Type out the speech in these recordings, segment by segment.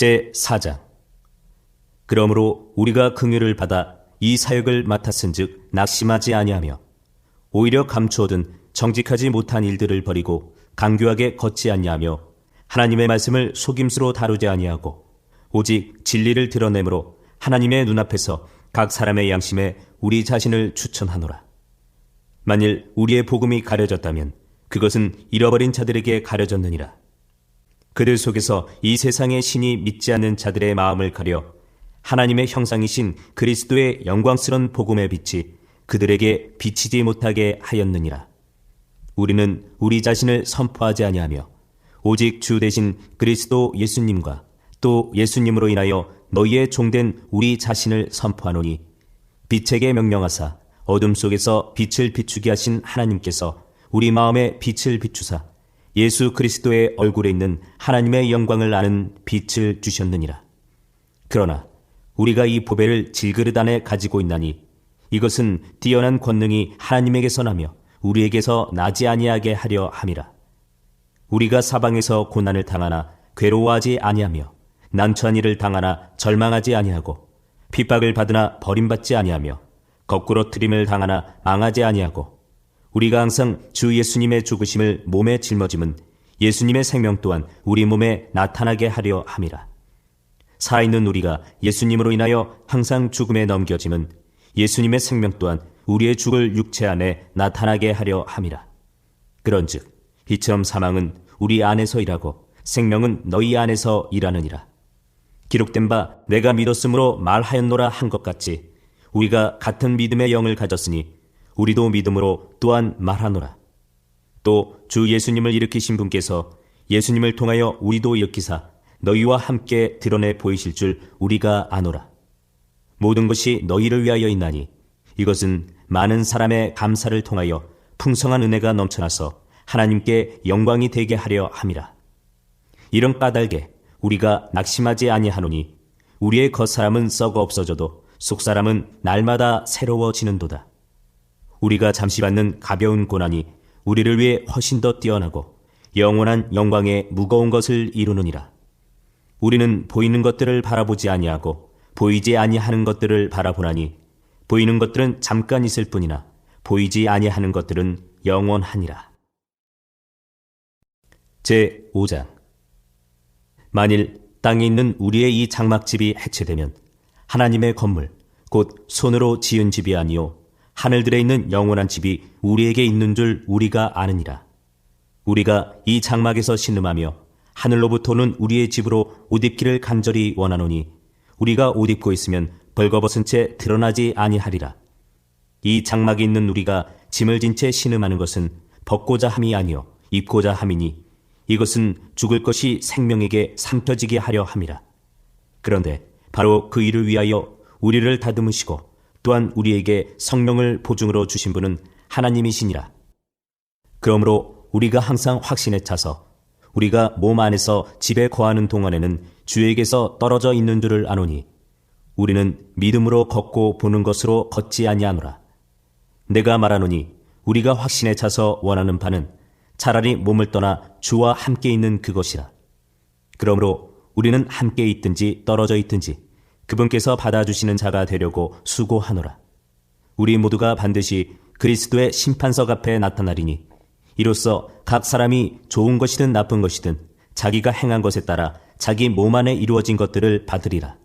제 4장 그러므로 우리가 긍휼을 받아 이 사역을 맡았은즉 낙심하지 아니하며 오히려 감추어둔 정직하지 못한 일들을 버리고 강교하게 걷지 아니하며 하나님의 말씀을 속임수로 다루지 아니하고 오직 진리를 드러내므로 하나님의 눈앞에서 각 사람의 양심에 우리 자신을 추천하노라. 만일 우리의 복음이 가려졌다면 그것은 잃어버린 자들에게 가려졌느니라. 그들 속에서 이 세상의 신이 믿지 않는 자들의 마음을 가려 하나님의 형상이신 그리스도의 영광스런 복음의 빛이 그들에게 비치지 못하게 하였느니라. 우리는 우리 자신을 선포하지 아니하며 오직 주 대신 그리스도 예수님과 또 예수님으로 인하여 너희의 종된 우리 자신을 선포하노니 빛에게 명령하사 어둠 속에서 빛을 비추게 하신 하나님께서 우리 마음에 빛을 비추사 예수 그리스도의 얼굴에 있는 하나님의 영광을 아는 빛을 주셨느니라. 그러나 우리가 이 보배를 질그릇 안에 가지고 있나니 이것은 뛰어난 권능이 하나님에게서 나며 우리에게서 나지 아니하게 하려 함이라. 우리가 사방에서 고난을 당하나 괴로워하지 아니하며 난처한 일을 당하나 절망하지 아니하고 핍박을 받으나 버림받지 아니하며 거꾸로 트림을 당하나 망하지 아니하고 우리가 항상 주 예수님의 죽으심을 몸에 짊어짐은 예수님의 생명 또한 우리 몸에 나타나게 하려 함이라. 살아있는 우리가 예수님으로 인하여 항상 죽음에 넘겨짐은 예수님의 생명 또한 우리의 죽을 육체 안에 나타나게 하려 함이라. 그런즉 이처럼 사망은 우리 안에서 일하고 생명은 너희 안에서 일하느니라. 기록된 바 내가 믿었으므로 말하였노라 한 것 같이 우리가 같은 믿음의 영을 가졌으니 우리도 믿음으로 또한 말하노라. 또 주 예수님을 일으키신 분께서 예수님을 통하여 우리도 일으키사 너희와 함께 드러내 보이실 줄 우리가 아노라. 모든 것이 너희를 위하여 있나니 이것은 많은 사람의 감사를 통하여 풍성한 은혜가 넘쳐나서 하나님께 영광이 되게 하려 함이라. 이런 까닭에 우리가 낙심하지 아니하노니 우리의 겉사람은 썩어 없어져도 속사람은 날마다 새로워지는도다. 우리가 잠시 받는 가벼운 고난이 우리를 위해 훨씬 더 뛰어나고 영원한 영광의 무거운 것을 이루느니라. 우리는 보이는 것들을 바라보지 아니하고 보이지 아니하는 것들을 바라보나니 보이는 것들은 잠깐 있을 뿐이나 보이지 아니하는 것들은 영원하니라. 제 5장 만일 땅에 있는 우리의 이 장막집이 해체되면 하나님의 건물 곧 손으로 지은 집이 아니요 하늘들에 있는 영원한 집이 우리에게 있는 줄 우리가 아느니라. 우리가 이 장막에서 신음하며 하늘로부터는 우리의 집으로 옷 입기를 간절히 원하노니 우리가 옷 입고 있으면 벌거벗은 채 드러나지 아니하리라. 이 장막이 있는 우리가 짐을 진 채 신음하는 것은 벗고자 함이 아니요 입고자 함이니 이것은 죽을 것이 생명에게 삼켜지게 하려 함이라. 그런데 바로 그 일을 위하여 우리를 다듬으시고 또한 우리에게 성령을 보증으로 주신 분은 하나님이시니라. 그러므로 우리가 항상 확신에 차서 우리가 몸 안에서 집에 거하는 동안에는 주에게서 떨어져 있는 줄을 아노니 우리는 믿음으로 걷고 보는 것으로 걷지 아니하노라. 내가 말하노니 우리가 확신에 차서 원하는 바는 차라리 몸을 떠나 주와 함께 있는 그것이라. 그러므로 우리는 함께 있든지 떨어져 있든지 그분께서 받아주시는 자가 되려고 수고하노라. 우리 모두가 반드시 그리스도의 심판석 앞에 나타나리니 이로써 각 사람이 좋은 것이든 나쁜 것이든 자기가 행한 것에 따라 자기 몸 안에 이루어진 것들을 받으리라.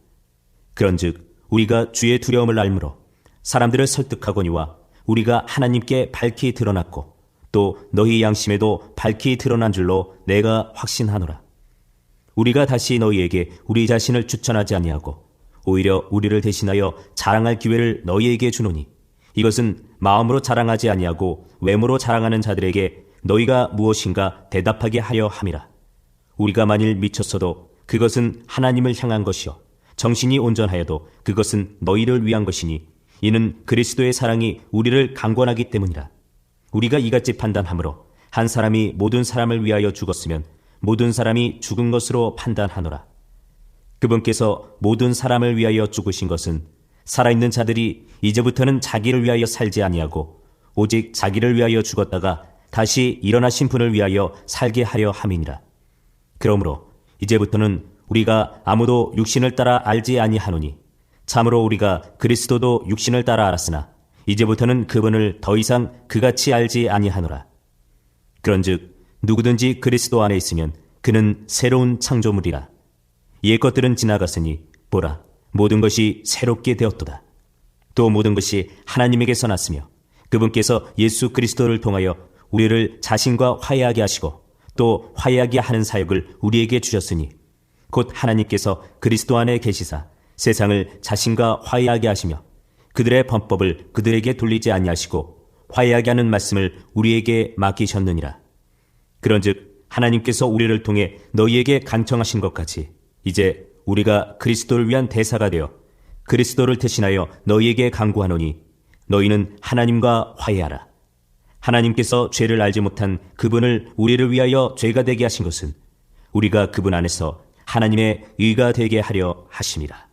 그런즉 우리가 주의 두려움을 알므로 사람들을 설득하거니와 우리가 하나님께 밝히 드러났고 또 너희 양심에도 밝히 드러난 줄로 내가 확신하노라. 우리가 다시 너희에게 우리 자신을 추천하지 아니하고 오히려 우리를 대신하여 자랑할 기회를 너희에게 주노니 이것은 마음으로 자랑하지 아니하고 외모로 자랑하는 자들에게 너희가 무엇인가 대답하게 하려 함이라. 우리가 만일 미쳤어도 그것은 하나님을 향한 것이요 정신이 온전하여도 그것은 너희를 위한 것이니 이는 그리스도의 사랑이 우리를 강권하기 때문이라. 우리가 이같이 판단하므로 한 사람이 모든 사람을 위하여 죽었으면 모든 사람이 죽은 것으로 판단하노라. 그분께서 모든 사람을 위하여 죽으신 것은 살아있는 자들이 이제부터는 자기를 위하여 살지 아니하고 오직 자기를 위하여 죽었다가 다시 일어나신 분을 위하여 살게 하려 함이니라. 그러므로 이제부터는 우리가 아무도 육신을 따라 알지 아니하노니 참으로 우리가 그리스도도 육신을 따라 알았으나 이제부터는 그분을 더 이상 그같이 알지 아니하노라. 그런즉 누구든지 그리스도 안에 있으면 그는 새로운 창조물이라. 옛 것들은 지나갔으니 보라 모든 것이 새롭게 되었도다. 또 모든 것이 하나님에게서 났으며 그분께서 예수 그리스도를 통하여 우리를 자신과 화해하게 하시고 또 화해하게 하는 사역을 우리에게 주셨으니 곧 하나님께서 그리스도 안에 계시사 세상을 자신과 화해하게 하시며 그들의 범법을 그들에게 돌리지 아니하시고 화해하게 하는 말씀을 우리에게 맡기셨느니라. 그런즉 하나님께서 우리를 통해 너희에게 간청하신 것 같이 이제 우리가 그리스도를 위한 대사가 되어 그리스도를 대신하여 너희에게 강구하노니 너희는 하나님과 화해하라. 하나님께서 죄를 알지 못한 그분을 우리를 위하여 죄가 되게 하신 것은 우리가 그분 안에서 하나님의 의가 되게 하려 하심이라.